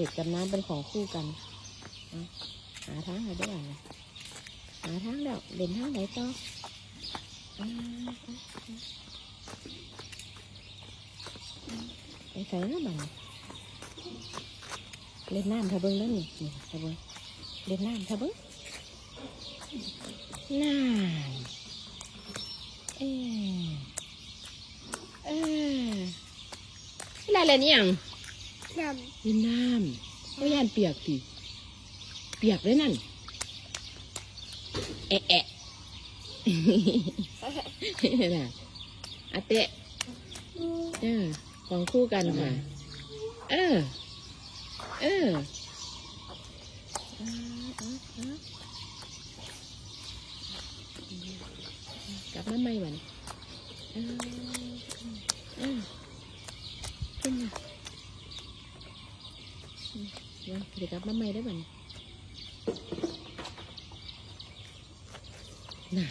เด็กกับน้ำเป็นของคู่กัน หาทางไหนได้บ้างหาทางแล้วเด่นทางไหนต่อไปใส่แล้วบ้างเล่นน้ำเธอเบิงแล้วนี่นี่เธอเบิงเล่นน้ำเธอเบิงน้ำเออเอออะไรอะไรเนี่ย น้เล่นน้ำไม่ยานเปียกสิเปียกเลยนั่นแอะแอะน่ะอาเตะเออของคู่กันค่ะ เออ เออกลับมาใหม่วันเออเออขึ้นมา เดี๋ยวเดี๋ยวกลับมาใหม่ได้อบัดนน่ะ